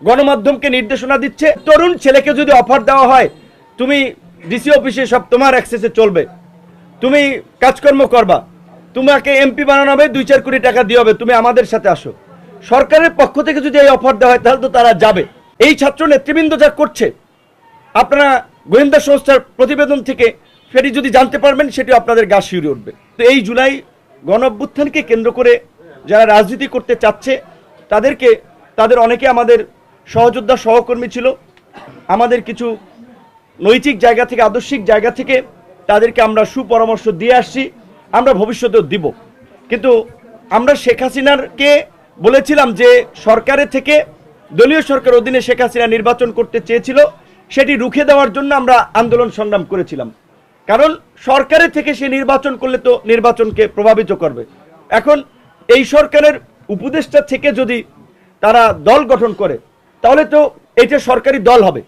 গণমাধ্যমকে নির্দেশনা দিচ্ছে। তরুণ ছেলেকে যদি অফার দেওয়া হয়, তুমি ডিসি অফিসে সব তোমার অ্যাক্সেসে চলবে। তুমি কাজকর্ম করবা। তোমাকে এমপি বানানো হবে দুই চার কোটি টাকা দিয়ে হবে। তুমি আমাদের সাথে আসো। সরকারের পক্ষ থেকে যদি এই অফার দেওয়া হয়, তাহলে তো তারা যাবে। এই ছাত্র নেতৃবৃন্দ যা করছে, আপনারা গোয়েন্দা সংস্থার প্রতিবেদন থেকে সেটি যদি জানতে পারবেন, সেটি আপনাদের গা শিউরে উঠবে। তো এই জুলাই গণ কেন্দ্র করে যারা রাজনীতি করতে চাচ্ছে, তাদেরকে, তাদের অনেকে আমাদের সহযোদ্ধা সহকর্মী ছিল। আমাদের কিছু নৈতিক জায়গা থেকে, আদর্শিক জায়গা থেকে তাদেরকে আমরা সুপরামর্শ দিয়ে আসছি, আমরা ভবিষ্যতেও দিব। কিন্তু আমরা শেখ হাসিনারকে বলেছিলাম যে সরকারের থেকে, দলীয় সরকার অধীনে শেখ হাসিনা নির্বাচন করতে চেয়েছিল, সেটি রুখে দেওয়ার জন্য আমরা আন্দোলন সংগ্রাম করেছিলাম। কারণ সরকারের থেকে সে নির্বাচন করলে তো নির্বাচনকে প্রভাবিত করবে। এখন এই সরকারের উপদেষ্টা থেকে যদি তারা দল গঠন করে তাহলে তো এটা সরকারি দল হবে।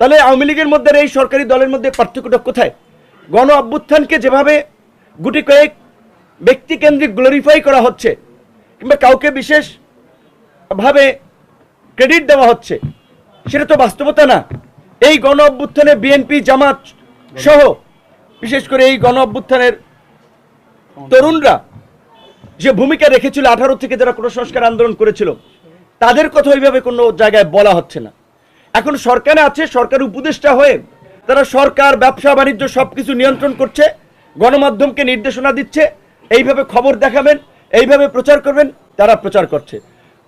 তাহলে আওয়ামী লীগের মধ্যে এই সরকারি দলের মধ্যে পার্থক্যটা কোথায়? গণ অভ্যুত্থানকে যেভাবে গুটি কয়েক ব্যক্তিকেন্দ্রিক গ্লোরিফাই করা হচ্ছে, কিংবা কাউকে বিশেষ ভাবে ক্রেডিট দেওয়া হচ্ছে, সেটা তো বাস্তবতা না। এই গণ অভ্যুত্থানে বিএনপি জামাত সহ বিশেষ করে এই গণ অভ্যুত্থানের তরুণরা যে ভূমিকা রেখেছিল আঠারো থেকে যারা কোনো সংস্কার আন্দোলন করেছিল তাদের কথা ওইভাবে কোনো জায়গায় বলা হচ্ছে না। এখন সরকারে আছে, সরকার উপদেষ্টা হয়ে তারা সরকার, ব্যবসা, বাণিজ্য সব কিছু নিয়ন্ত্রণ করছে, গণমাধ্যমকে নির্দেশনা দিচ্ছে, এইভাবে খবর দেখাবেন, এইভাবে প্রচার করবেন, তারা প্রচার করছে।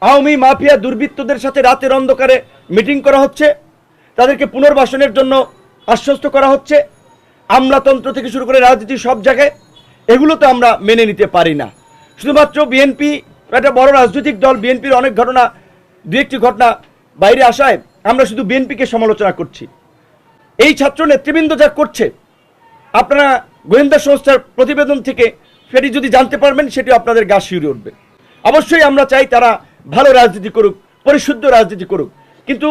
আওয়ামী মাফিয়া দুর্বৃত্তদের সাথে রাতের অন্ধকারে মিটিং করা হচ্ছে, তাদেরকে পুনর্বাসনের জন্য আশ্বস্ত করা হচ্ছে, আমলাতন্ত্র থেকে শুরু করে রাজনীতি সব জায়গায়, এগুলো তো আমরা মেনে নিতে পারি না। শুধুমাত্র বিএনপি, একটা বড় রাজনৈতিক দল, বিএনপির অনেক ঘটনা দু একটি ঘটনা বাইরে আসায় আমরা শুধু বিএনপিকে সমালোচনা করছি। এই ছাত্র নেতৃবৃন্দ যা করছে, আপনারা গোয়েন্দা সংস্থার প্রতিবেদন থেকে সেটি যদি জানতে পারবেন সেটি আপনাদের গা শিউরে উঠবে। অবশ্যই আমরা চাই তারা ভালো রাজনীতি করুক, পরিশুদ্ধ রাজনীতি করুক। কিন্তু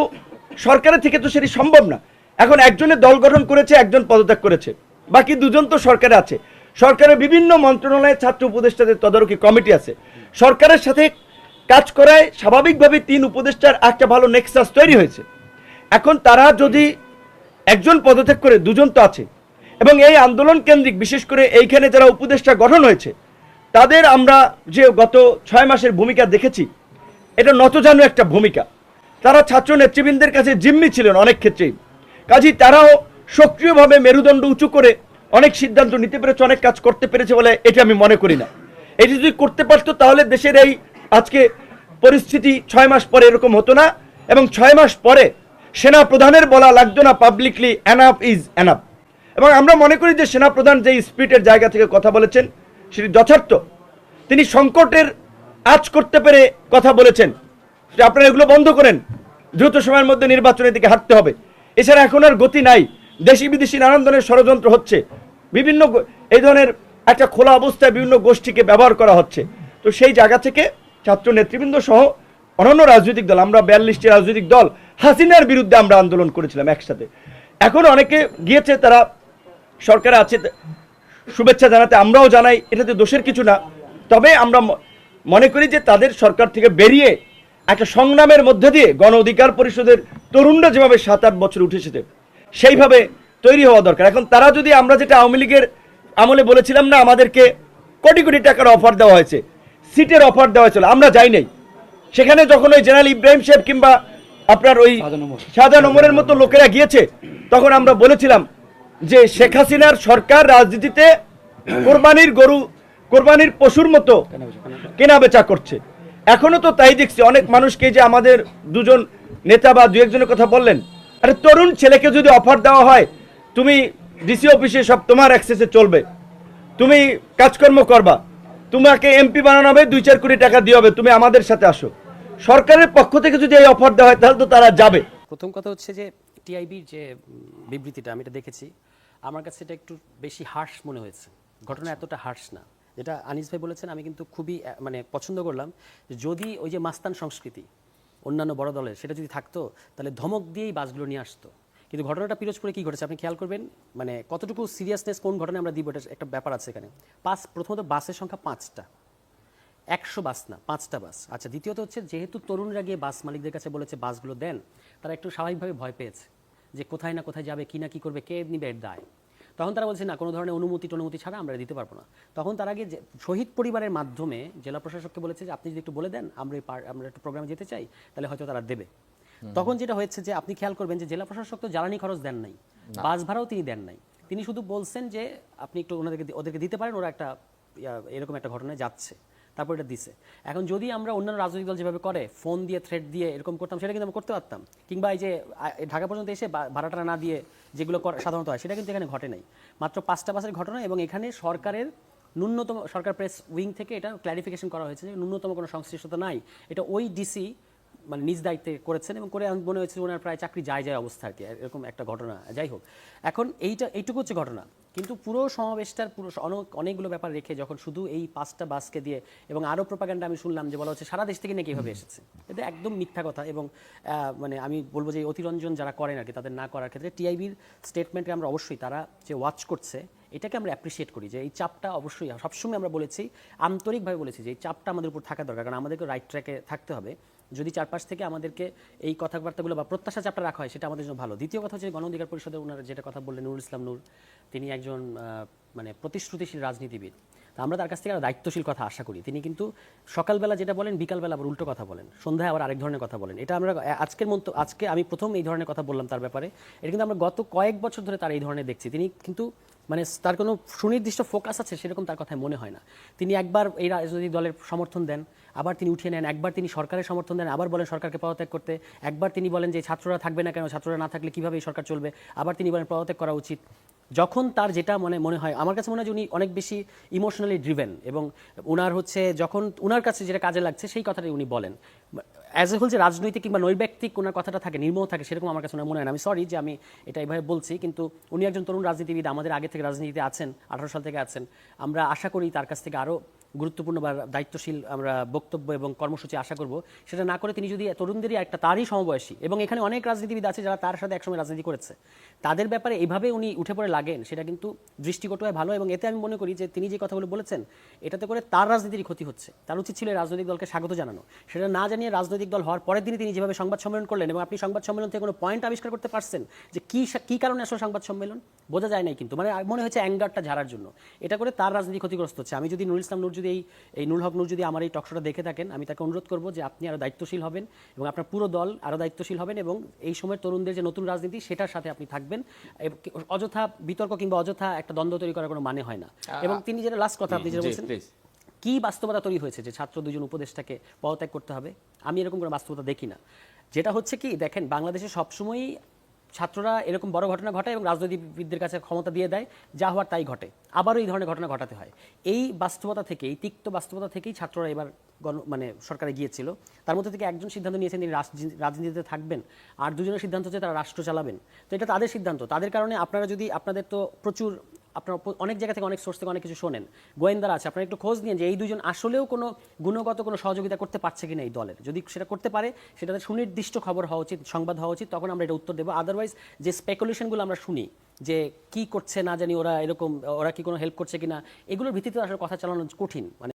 সরকারের থেকে তো সেটি সম্ভব না। এখন একজনের দল গঠন করেছে, একজন পদত্যাগ করেছে। বাকি দুজন তো সরকারে আছে। সরকারের বিভিন্ন মন্ত্রণালয়ে ছাত্র উপদেষ্টাদের তদারকি কমিটি আছে। সরকারের সাথে কাজ করায় স্বাভাবিকভাবে তিন উপদেষ্টার একটা ভালো নেক্সাস তৈরি হয়েছে। এখন তারা যদি একজন পদত্যাগ করে দুজন তো আছে, এবং এই আন্দোলন কেন্দ্রিক বিশেষ করে এইখানে যারা উপদেষ্টা গঠন হয়েছে, তাদের আমরা যে গত ছয় মাসের ভূমিকা দেখেছি, এটা নতজানু একটা ভূমিকা। তারা ছাত্র নেতৃবৃন্দের কাছে জিম্মি ছিলেন অনেক ক্ষেত্রেই। কাজী তারাও সক্রিয়ভাবে মেরুদণ্ড উঁচু করে অনেক সিদ্ধান্ত নিতে পেরেছে, অনেক কাজ করতে পেরেছে বলে এটা আমি মনে করি না। এটি যদি করতে পারতো, তাহলে দেশের এই আজকে পরিস্থিতি ছয় মাস পরে এরকম হতো না, এবং ছয় মাস পরে সেনা প্রধানের বলা লাগতো না পাবলিকলি অ্যানাপ ইজ অ্যানাপ এবং আমরা মনে করি যে সেনা প্রধান যে স্পিরিটের জায়গা থেকে কথা বলেছেন, সেটি যথার্থ। তিনি সংকটের আজ করতে পেরে কথা বলেছেন। আপনারা এগুলো বন্ধ করেন। দ্রুত সময়ের মধ্যে নির্বাচনের দিকে হাঁটতে হবে। এছাড়া এখন আর গতি নাই। দেশি বিদেশি নানান ধরনের ষড়যন্ত্র হচ্ছে। বিভিন্ন এই ধরনের একটা খোলা অবস্থায় বিভিন্ন গোষ্ঠীকে ব্যবহার করা হচ্ছে। তো সেই জায়গা থেকে ছাত্র নেতৃবৃন্দ সহ অন্যান্য রাজনৈতিক দল, আমরা বিয়াল্লিশটি রাজনৈতিক দল হাসিনার বিরুদ্ধে আমরা আন্দোলন করেছিলাম একসাথে। এখন অনেকে গিয়েছে, তারা সরকার আছে, শুভেচ্ছা জানাতে আমরাও জানাই, এটাতে দোষের কিছু না। তবে আমরা মনে করি যে তাদের সরকার থেকে বেরিয়ে একটা সংগ্রামের মধ্যে দিয়ে গণ অধিকার পরিষদের তরুণরা যেভাবে সাত আট বছর উঠে এসেছে, সেইভাবে তৈরি হওয়া দরকার। এখন তারা যদি আমরা যেটা আওয়ামী লীগের আমলে বলেছিলাম না, আমাদেরকে কোটি কোটি টাকার অফার দেওয়া হয়েছে সিটের অফার দেওয়া হয়েছিল আমরা যাই নাই। সেখানে যখন ওই জেনারেল ইব্রাহিম সাহেব কিংবা আপনার ওই শাহজাহান ওমরের মতো লোকেরা গিয়েছে তখন আমরা বলেছিলাম যে শেখ হাসিনার সরকার রাজনীতিতে কোরবানির গরু কোরবানির পশুর মতো কেনা বেচা করছে। এখনও তো তাই দেখছি অনেক মানুষকে যে আমাদের দুজন নেতা বা দু একজনের কথা বললেন আরে তরুণ ছেলেকে যদি অফার দেওয়া হয় তুমি ডিসি অফিসে সব তোমার অ্যাক্সেসে চলবে। তুমি কাজকর্ম করবা। তোমাকে এমপি বানানো হবে, দুই চার কোটি টাকা দিয়ে হবে, তুমি আমাদের সাথে আসো। সরকারের পক্ষ থেকে যদি এই অফার দেওয়া হয়, তাহলে তো তারা যাবে। প্রথম কথা হচ্ছে যে টিআইবির যে বিবৃতিটা আমি এটা দেখেছি, আমার কাছে এটা একটু বেশি হার্শ মনে হয়েছে। ঘটনা এতটা হার্শ না। যেটা আনিস ভাই বলেছেন, আমি কিন্তু খুবই মানে পছন্দ করলাম যদি ওই যে মাস্তান সংস্কৃতি, অন্যান্য বড় দলের, সেটা যদি থাকতো, তাহলে ধমক দিয়েই বাসগুলো নিয়ে আসতো। কিন্তু ঘটনাটা পিরোজপুরে কি ঘটেছে আপনি খেয়াল করবেন? মানে কতটুকু সিরিয়াসনেস কোন ঘটনায় আমরা দিব এটা একটা ব্যাপার আছে এখানে। পাঁচ প্রথমত বাসের সংখ্যা পাঁচটা। একশো বাস না, পাঁচটা বাস। আচ্ছা দ্বিতীয়ত হচ্ছে যেহেতু তরুণরা গিয়ে বাস মালিকদের কাছে বলেছে বাসগুলো দেন, তারা একটু স্বাভাবিকভাবে ভয় পেয়েছে যে কোথায় না কোথায় যাবে, কি না কি করবে, কে নিবে, এর দায়। তখন তারা বলছে, না, কোনো ধরনের অনুমতি টনুমতি ছাড়া আমরা দিতে পারব না। তখন তার আগে শহীদ পরিবারের মাধ্যমে জেলা প্রশাসককে বলেছে যে, আপনি যদি একটু বলে দেন, আমরা আমরা একটু প্রোগ্রামে যেতে চাই, তাহলে হয়তো তারা দেবে। তখন যেটা হয়েছে যে আপনি খেয়াল করবেন যে জেলা প্রশাসক তো জ্বালানি খরচ দেন নাই বাস ভাড়াও তিনি দেন নাই। তিনি শুধু বলছেন যে আপনি একটু ওনাদেরকে ওদেরকে দিতে পারেন ওরা একটা এরকম একটা ঘটনায় যাচ্ছে। তারপর এটা দিছে। এখন যদি আমরা অন্যান্য রাজনৈতিক দল যেভাবে করে ফোন দিয়ে থ্রেড দিয়ে এরকম করতাম সেটা কিন্তু আমরা করতে পারতাম। কিংবা এই যে ঢাকা পর্যন্ত এসে ভাড়াটা না দিয়ে যেগুলো করা- সাধারণত হয় সেটা কিন্তু এখানে ঘটে নাই। মাত্র পাঁচটা বাসের ঘটনা এবং এখানে সরকারের ন্যূনতম সরকার প্রেস উইং থেকে এটা ক্ল্যারিফিকেশন করা হয়েছে যে ন্যূনতম কোনো সংশ্লিষ্টতা নাই। এটা ওই ডিসি মানে নিজ দায়িত্বে করেছেন এবং করে মনে হয়েছে ওনার প্রায় চাকরি যায় যায় অবস্থা আর কি এরকম একটা ঘটনা। যাই হোক এখন এইটা এইটুকু হচ্ছে ঘটনা। কিন্তু পুরো সমাবেশটার পুরো অনেক অনেকগুলো ব্যাপার রেখে যখন শুধু এই পাঁচটা বাসকে দিয়ে এবং আরও প্রপাগান্ডা আমি শুনলাম যে বলা হচ্ছে সারা দেশ থেকে নাকি এভাবে এসেছে। এটা একদম মিথ্যা কথা এবং মানে আমি বলব যে অতিরঞ্জন যারা করেন আর কি তাদের না করার ক্ষেত্রে টিআইবির স্টেটমেন্টে আমরা অবশ্যই তারা যে ওয়াচ করছে এটাকে আমরা অ্যাপ্রিসিয়েট করি যে এই চাপটা অবশ্যই সবসময় আমরা বলেছি আন্তরিকভাবে বলেছি যে এই চাপটা আমাদের উপর থাকা দরকার। কারণ আমাদেরকে রাইট ট্র্যাকে থাকতে হবে। যদি চারপাশ থেকে আমাদেরকে এই কথাবার্তাগুলো বা প্রত্যাশা চাপটা রাখা হয়, সেটা আমাদের জন্য ভালো। দ্বিতীয় কথা হচ্ছে গণ অধিকার পরিষদের ওনারা যেটা কথা বললেন, নুরুল ইসলাম নূর, তিনি একজন মানে প্রতিশ্রুতিশীল রাজনীতিবিদ। আমরা তার কাছ থেকে দায়িত্বশীল কথা আশা করি। তিনি কিন্তু সকালবেলা যেটা বলেন, বিকালবেলা আবার উল্টো কথা বলেন। সন্ধ্যায় আবার আরেক ধরনের কথা বলেন। এটা আমরা আজকের মন্ত, আজকে আমি প্রথম এই ধরনের কথা বললাম তার ব্যাপারে। এটা কিন্তু আমরা গত কয়েক বছর ধরে তার এই ধরনের দেখছি। তিনি কিন্তু মানে তার কোনো সুনির্দিষ্ট ফোকাস আছে সেরকম তার কথায় মনে হয় না। তিনি একবার এই রাজনৈতিক দলের সমর্থন দেন, আবার তিনি উঠিয়ে নেন, একবার তিনি সরকারের সমর্থন দেন, আবার বলেন সরকারকে পদত্যাগ করতে। একবার তিনি বলেন যে ছাত্ররা থাকবে না কেন, ছাত্ররা না থাকলে কীভাবে এই সরকার চলবে? আবার তিনি বলেন পদত্যাগ করা উচিত। যখন তার যেটা মনে মনে হয়, আমার কাছে মনে হয় উনি অনেক বেশি ইমোশনালি ড্রিভেন এবং ওনার হচ্ছে যখন ওনার কাছে যেটা কাজে লাগছে সেই কথাটাই উনি বলেন। অ্যাজ এ হোল যে রাজনৈতিক কিংবা নৈব্যক্তিক ওনার কথাটা থাকে নির্মোহ থাকে, সেরকম আমার কাছে মনে হয় না। আমি সরি যে আমি এটা এইভাবে বলছি, কিন্তু উনি একজন তরুণ রাজনীতিবিদ, আমাদের আগে থেকে রাজনীতিতে আছেন, আঠারো সাল থেকে আছেন। আমরা আশা করি তার কাছ থেকে আরও গুরুত্বপূর্ণ বা দায়িত্বশীল আমরা বক্তব্য এবং কর্মসূচি আশা করব, সেটা না করে তিনি যদি তরুণদেরই একটা তারই সমবয়সী এবং এখানে অনেক রাজনীতিবিদ আছে যারা তার সাথে একসময় রাজনীতি করেছে, তাদের ব্যাপারে এভাবে উনি উঠে পড়ে লাগেন, সেটা কিন্তু দৃষ্টিকটু হয় ভালো এবং এতে আমি মনে করি যে তিনি যে কথাগুলো বলেছেন, এটাতে করে তার রাজনীতির ক্ষতি হচ্ছে। তার উচিত ছিল রাজনৈতিক দলকে স্বাগত জানানো। সেটা না জানিয়ে রাজনৈতিক দল হওয়ার পরের দিনই তিনি যেভাবে সংবাদ সম্মেলন করলেন এবং আপনি সংবাদ সম্মেলন থেকে কোনো পয়েন্ট আবিষ্কার করতে পারছেন যে কি কি কারণে আসলে সংবাদ সম্মেলন? বোঝা যায় নাই কিন্তু। মানে মনে হচ্ছে অ্যাঙ্গারটা ঝাড়ার জন্য। এটা করে তার রাজনীতি ক্ষতিগ্রস্ত হচ্ছে। আমি যদি নুরুল ইসলাম নূর যদি এই এই নুরুল হক নূর যদি আমার এই টকশোটা দেখে থাকেন আমি তাকে অনুরোধ করব যে আপনি আরও দায়িত্বশীল হবেন এবং আপনার পুরো দল আরও দায়িত্বশীল হবেন এবং এই সময় তরুণদের যে নতুন রাজনীতি সেটার সাথে আপনি থাকবেন। অযথা বিতর্ক কিংবা অযথা একটা দ্বন্দ্ব তৈরি করার কোনো মানে হয় না। এবং তিনি যেটা লাস্ট কথা আপনি যেটা বলছেন কি বাস্তবতা তৈরি হয়েছে যে ছাত্র দুজন উপদেষ্টাকে পদত্যাগ করতে হবে? আমি এরকম কোনো বাস্তবতা দেখি না। যেটা হচ্ছে কি দেখেন বাংলাদেশে সবসময়ই ছাত্ররা এরকম বড় ঘটনা ঘটায় এবং রাজনীতিবিদদের কাছে ক্ষমতা দিয়ে দেয়, যা হওয়ার তাই ঘটে। আবারও এই ধরনের ঘটনা ঘটাতে হয়। এই বাস্তবতা থেকে এই তিক্ত বাস্তবতা থেকেই ছাত্ররা এবার গণ মানে সরকারে গিয়েছিল। তার মধ্যে থেকে একজন সিদ্ধান্ত নিয়েছেন তিনি রাজনীতিতে থাকবেন। আর দুজনের সিদ্ধান্ত হচ্ছে তারা রাষ্ট্র চালাবেন। তো এটা তাদের সিদ্ধান্ত। তাদের কারণে আপনারা যদি, আপনাদের তো প্রচুর আপনারা অনেক জায়গা থেকে অনেক সোর্স থেকে অনেক কিছু শোনেন। গোয়েন্দারা আছে, আপনারা একটু খোঁজ নিন যে এই দুজন আসলেও কোনো গুণগত কোনো সহযোগিতা করতে পারছে কিনা এই দলের। যদি সেটা করতে পারে, সেটাতে সুনির্দিষ্ট খবর হওয়া উচিত, সংবাদ হওয়া উচিত, তখন আমরা এটা উত্তর দেবো। আদারওয়াইজ যে স্পেকুলেশনগুলো আমরা শুনি, যে কি করছে না জানি ওরা এরকম, ওরা কি কোনো হেল্প করছে কিনা, এগুলোর ভিত্তিতে আসলে কথা চালানো কঠিন। মানে